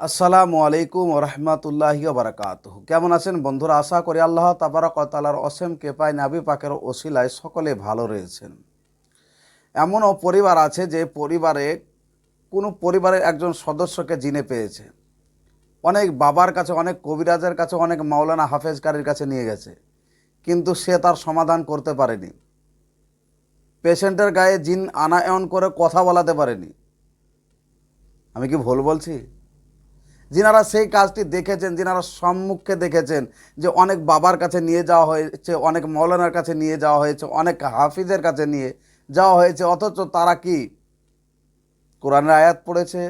আসসালামু আলাইকুম রহমতুল্লাহি বারাকাত কেমন আছেন বন্ধুরা? আশা করি আল্লাহ তাবারকতালার অসীম কেপায় নাবি পাকের ওসিলায় সকলে ভালো রয়েছেন। এমনও পরিবার আছে যে পরিবারে, কোনো পরিবারের একজন সদস্যকে জিনে পেয়েছে। অনেক বাবার কাছে, অনেক কবিরাজের কাছে, অনেক মাওলানা হাফেজকারীর কাছে নিয়ে গেছে। কিন্তু সে তার সমাধান করতে পারেনি। পেশেন্টের গায়ে জিন আনায়ন করে কথা বলাতে পারেনি। আমি কি ভুল বলছি? যিনারা সেই কাজটি দেখেছেন, যিনারা সম্মুখে দেখেছেন যে অনেক বাবার কাছে নিয়ে যাওয়া হয়েছে, অনেক মৌলানার কাছে নিয়ে যাওয়া হয়েছে, অনেক হাফিজের কাছে নিয়ে যাওয়া হয়েছে, অথচ তারা কি কোরআনের আয়াত পড়েছে?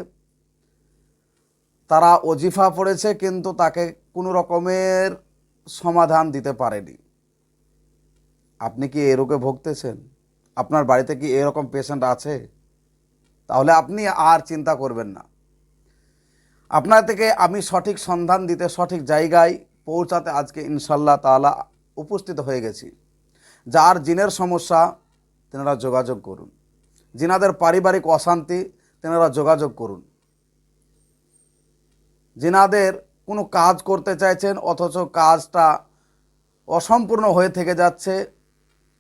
তারা অজিফা পড়েছে, কিন্তু তাকে কোনো রকমের সমাধান দিতে পারেনি। আপনি কি এ রোগে ভুগতেছেন? আপনার বাড়িতে কি এরকম পেশেন্ট আছে? তাহলে আপনি আর চিন্তা করবেন না। আপনার থেকে আমি সঠিক সন্ধান দিতে, সঠিক জায়গায় পৌঁছাতে আজকে ইনশাল্লাহ তাআলা উপস্থিত হয়ে গেছি। যার জিনের সমস্যা, তেনারা যোগাযোগ করুন। জিনাদের পারিবারিক অশান্তি, তেনারা যোগাযোগ করুন। জিনাদের কোনো কাজ করতে চাইছেন, অথচ কাজটা অসম্পূর্ণ হয়ে থেকে যাচ্ছে,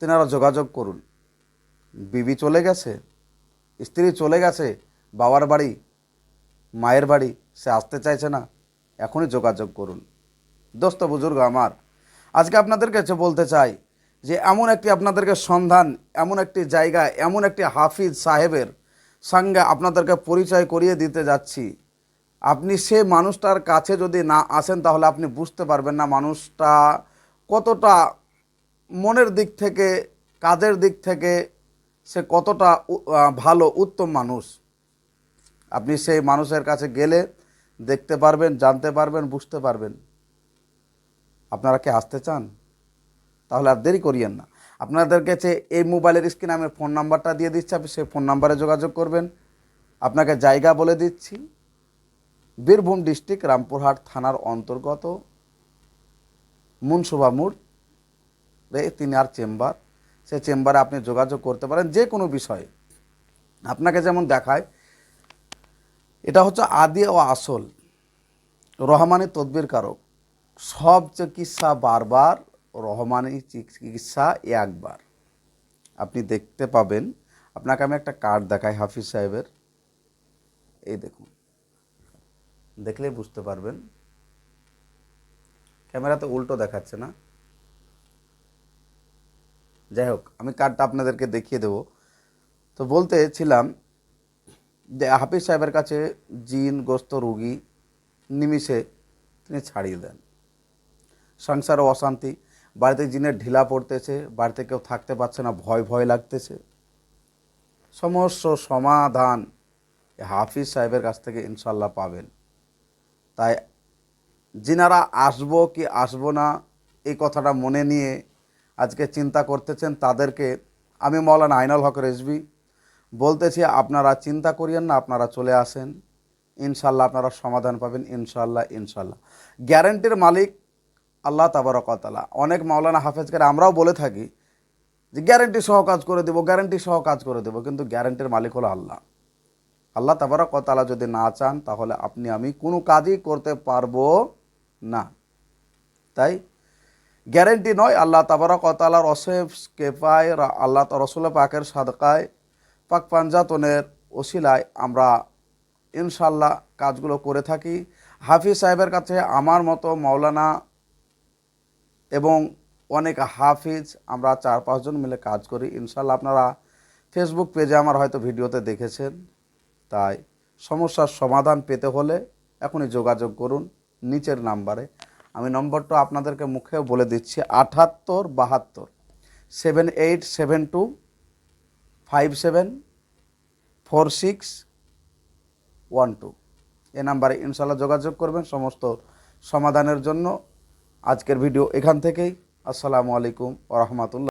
তেনারা যোগাযোগ করুন। বিবি চলে গেছে, স্ত্রী চলে গেছে, বাবার বাড়ি, মায়ের বাড়ি সে আসতে চাইছে না, এখনই যোগাযোগ করুন। দোস্ত বুজুর্গ আমার, আজকে আপনাদের কাছে বলতে চাই যে এমন একটি আপনাদেরকে সন্ধান, এমন একটি জায়গা, এমন একটি হাফিজ সাহেবের সঙ্গে আপনাদেরকে পরিচয় করিয়ে দিতে যাচ্ছি। আপনি সে মানুষটার কাছে যদি না আসেন, তাহলে আপনি বুঝতে পারবেন না মানুষটা কতটা মনের দিক থেকে, কাজের দিক থেকে সে কতটা ভালো, উত্তম মানুষ। আপনি সেই মানুষের কাছে গেলে দেখতে পারবেন, জানতে পারবেন, বুঝতে পারবেন। আপনারা কি আসতে চান? তাহলে আর দেরি করিয়েন না। আপনাদের কাছে এই মোবাইলের স্ক্রিনে আমি ফোন নাম্বারটা দিয়ে দিচ্ছি, আপনি সেই ফোন নাম্বারে যোগাযোগ করবেন। আপনাকে জায়গা বলে দিচ্ছি। বীরভূম ডিস্ট্রিক্ট রামপুরহাট থানার অন্তর্গত মুনসুবা মোড় তিনি আর চেম্বার। সে চেম্বারে আপনি যোগাযোগ করতে পারেন, যে কোনো বিষয়ে। আপনাকে যেমন দেখায় এটা হচ্ছে আদি ও আসল। রহমানের তদবির কারক। সব চিকিৎসা বারবার, রহমানি চিকিৎসা একবার। আপনি দেখতে পাবেন। আপনাকে আমি একটা কার্ড দেখাই হাফিজ সাহেবের। এই দেখুন। দেখলেই বুঝতে পারবেন। ক্যামেরাতে উল্টো দেখাচ্ছে না। যাই হোক, আমি কার্ডটা আপনাদেরকে দেখিয়ে দেব। তো বলতেছিলাম যে হাফিজ সাহেবের কাছে জিন গ্রস্ত রোগী নিমিষে তিনি ছাড়িয়ে দেন। সংসারে অশান্তি। বাড়িতে জিনের ঢিলা পড়তেছে, বাড়িতে কেউ থাকতে পারছে না, ভয় ভয় লাগতেছে। সমস্ত সমাধান হাফিজ সাহেবের কাছ থেকে ইনশাল্লাহ পাবেন। তাই যিনারা আসব কি আসব না, এই কথাটা মনে নিয়ে আজকে চিন্তা করতেছেন তাদেরকে। আমি মৌলানা আইনাল হক রেজবি বলতেছি, আপনারা চিন্তা করিয়েন না, আপনারা চলে আসেন। ইনশাল্লাহ আপনারা সমাধান পাবেন, ইনশাল্লাহ ইনশাল্লাহ। গ্যারেন্টির মালিক আল্লাহ তাবারকতালা। অনেক মাওলানা হাফেজকে আমরাও বলে থাকি যে, গ্যারেন্টি সহ কাজ করে দেবো, গ্যারেন্টি সহ কাজ করে দেবো, কিন্তু গ্যারেন্টির মালিক হলো আল্লাহ। আল্লাহ তাবারকতালা যদি না চান, তাহলে আপনি, আমি কোনো কাজই করতে পারব না। তাই গ্যারেন্টি নয়, আল্লাহ তাবারকতালার অসেফ কেফায়, আল্লাহ রসুল পাকের সাদকায় পাক পাঞ্জাতনের ওসিলায় আমরা ইনশাল্লাহ কাজগুলো করে থাকি। হাফিজ সাহেবের কাছে আমার মতো মৌলানা এবং অনেক হাফিজ আমরা চার পাঁচজন মিলে কাজ করি। ইনশাল্লাহ আপনারা ফেসবুক পেজে আমার হয়তো ভিডিওতে দেখেছেন। তাই সমস্যার সমাধান পেতে হলে এখনই যোগাযোগ করুন নিচের নাম্বারে। আমি নম্বরটা আপনাদেরকে মুখেও বলে দিচ্ছি আটাত্তর বাহাত্তর seven eight seven two five seven four six one two এ নাম্বারে ইনশাল্লাহ যোগাযোগ করবেন সমস্ত সমাধানের জন্য। আজকের ভিডিও এখান থেকেই। আসসালামু আলাইকুম ওরহমতুল্লাহ